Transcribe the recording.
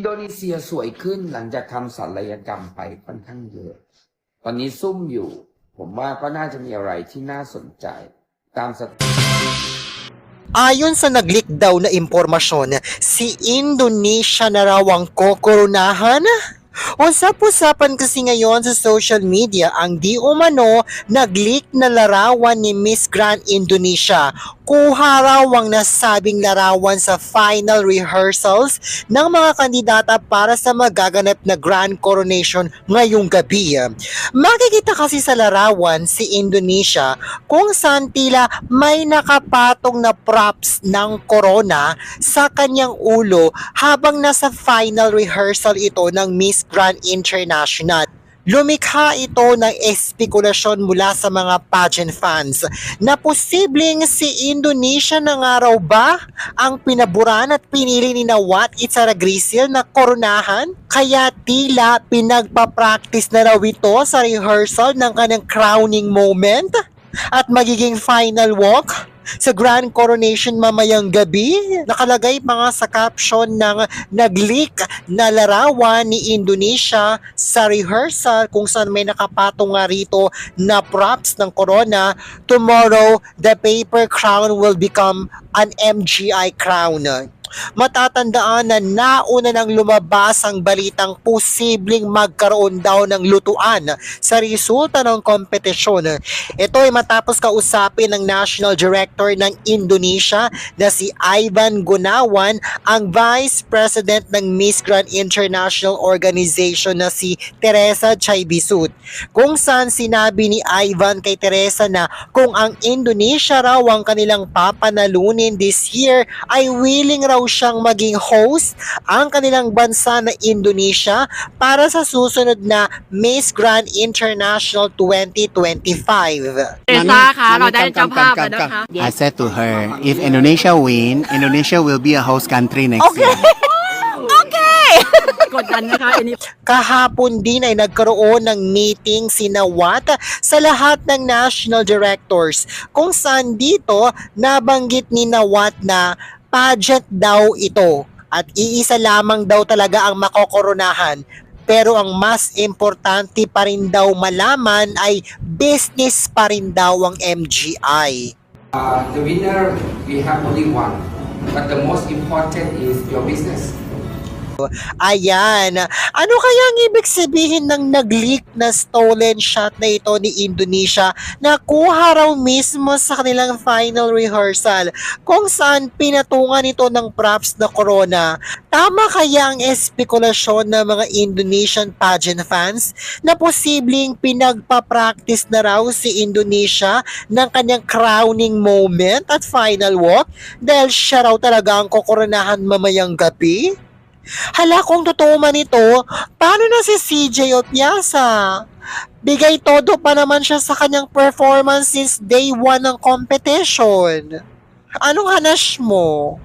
อินโดนีเซียสวยขึ้นหลังจากทำศัลยกรรมไปค่อนข้างเยอะ ตอนนี้ซุ่มอยู่ ผมว่าก็น่าจะมีอะไรที่น่าสนใจ ตามสไต Ayon sa naglik daw na impormasyon, si Indonesia na raw ang kokoronahan. Usap-usapan kasi ngayon sa social media ang di umano nag-leak na larawan ni Miss Grand Indonesia. Kuha raw ang nasabing larawan sa final rehearsals ng mga kandidata para sa magaganap na Grand Coronation ngayong gabi. Makikita kasi sa larawan si Indonesia kung saan tila may nakapatong na props ng corona sa kanyang ulo habang nasa final rehearsal ito ng Miss Grand International. Lumikha ito ng espekulasyon mula sa mga pageant fans na posibleng si Indonesia na nga raw ba ang pinaburan at pinili ni Nawat Itzaragrisil na koronahan? Kaya tila pinagpa-practice na raw ito sa rehearsal ng kanyang crowning moment at magiging final walk sa Grand Coronation mamayang gabi. Nakalagay pa nga sa caption ng nag-leak na larawan ni Indonesia sa rehearsal kung saan may nakapatong nga rito na props ng corona. Tomorrow, the paper crown will become an MGI crown. Matatandaan na nauna nang lumabas ang balitang posibleng magkaroon daw ng lutuan sa resulta ng kompetisyon. Ito ay matapos kausapin ng National Director ng Indonesia na si Ivan Gunawan, ang Vice President ng Miss Grand International Organization na si Teresa Chaibisut. Kung saan sinabi ni Ivan kay Teresa na kung ang Indonesia raw ang kanilang papanalunin this year ay willing raw daw siyang maging host ang kanilang bansa na Indonesia para sa susunod na Miss Grand International 2025. I said to her, if Indonesia win, Indonesia will be a host country next okay. year. Kahapon din ay nagkaroon ng meeting sinawat sa lahat ng national directors kung saan dito nabanggit ni Nawat na pageant daw ito at iisa lamang daw talaga ang makokoronahan. Pero ang mas importante pa rin daw malaman ay business pa rin daw ang MGI. Uh, the winner, we have only one. But the most important is your business. Ayan. Ano kaya ang ibig sabihin ng nag-leak na stolen shot na ito ni Indonesia na kuha raw mismo sa kanilang final rehearsal kung saan pinatungan ito ng props na corona? Tama kaya ang espekulasyon ng mga Indonesian pageant fans na posibleng pinagpa-practice na raw si Indonesia ng kanyang crowning moment at final walk dahil siya raw talaga ang kokoronahan mamayang gabi? Hala kung totoo man ito, paano na si CJ Opiasa? Bigay todo pa naman siya sa kanyang performance since day one ng competition. Anong hanas mo?